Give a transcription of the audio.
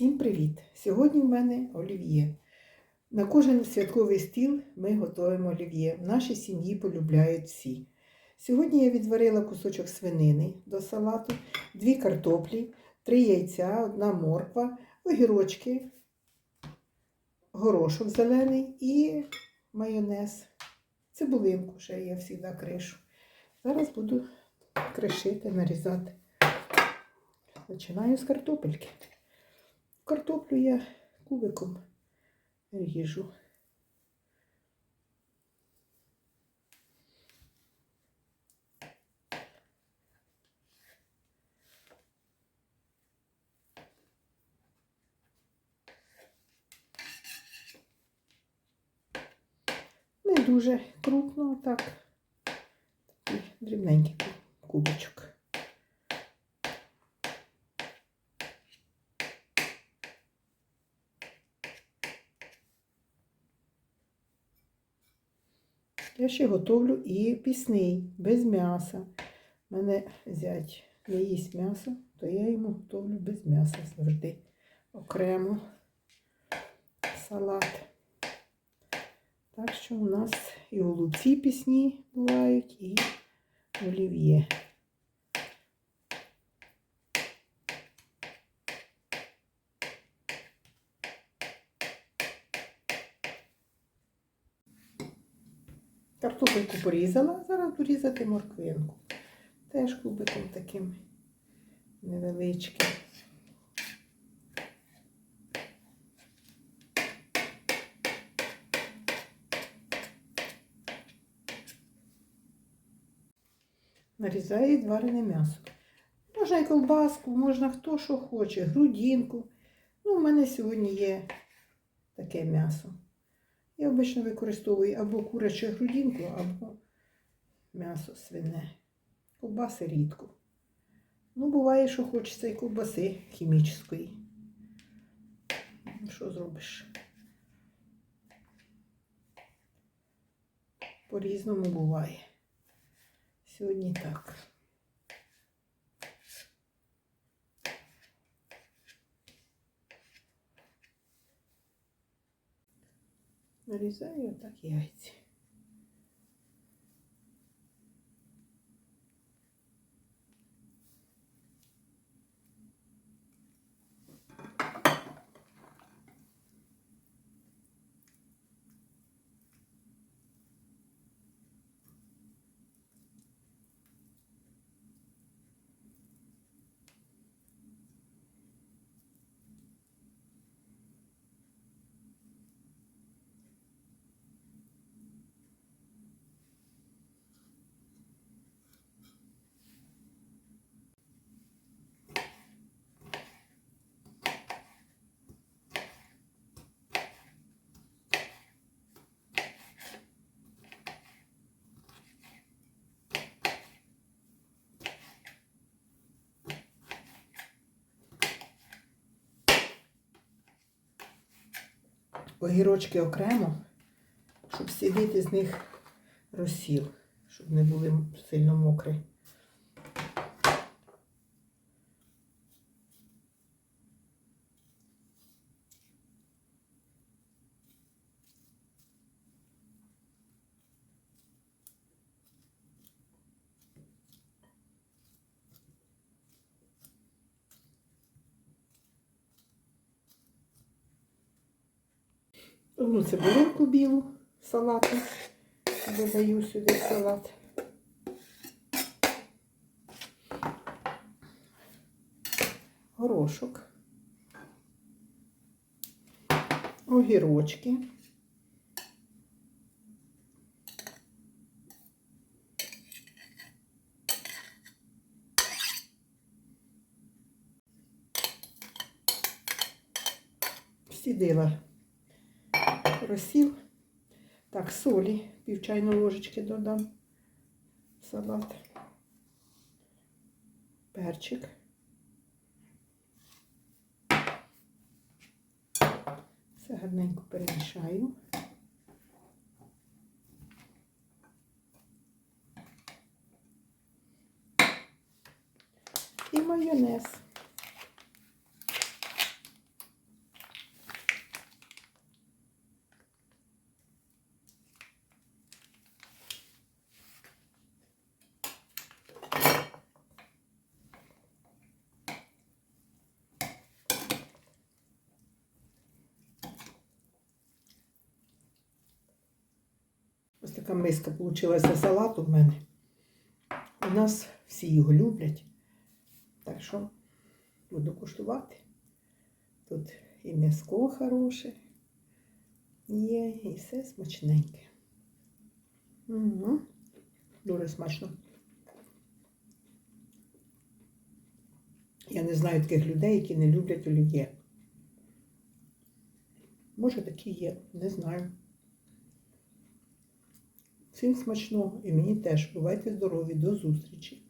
Всім привіт! Сьогодні в мене олів'є. На кожен святковий стіл ми готуємо олів'є. В нашій сім'ї полюбляють всі. Сьогодні я відварила кусочок свинини до салату, дві картоплі, три яйця, одна морква, огірочки, горошок зелений і майонез. Цибулинку ще я завжди кришу. Зараз буду кришити, нарізати. Починаю з картопельки. Картоплю я кубиком ріжу. Не дуже крупно, так. Такий дрібненький кубочок. Я ще готовлю і пісний, без м'яса. У мене зять не їсть м'ясо, то я йому готовлю без м'яса завжди. Окремо салат. Так що у нас і голубці пісні бувають, і олів'є. Картопельку порізала, зараз буду різати морквинку. Теж кубиком таким невеличким. Нарізаю відварене м'ясо. Можна і колбаску, можна хто що хоче, грудинку. Ну, у мене сьогодні є таке м'ясо. Я обично використовую або курячу грудинку, або м'ясо свине. Ковбаси рідко. Ну, буває, що хочеться і ковбаси хімічної. Що зробиш? По-різному буває. Сьогодні так. Нарізаю так яйця. Огірочки окремо, щоб сідити з них розсіл, щоб не були сильно мокрі. Одну цибулинку білу салату. Додаю сюди салат. Горошок. Огірочки. Сідила розсіл. Так, солі, пів чайної ложечки додам в салат. Перчик. Все гарненько перемішаю. І майонез. Така миска получилася салату в мене. У нас всі його люблять. Так що буду куштувати. Тут і м'яско хороше є, і все смачненьке. Угу. Дуже смачно. Я не знаю таких людей, які не люблять олів'є. Може, такі є, не знаю. Всім смачного і мені теж. Бувайте здорові, до зустрічі!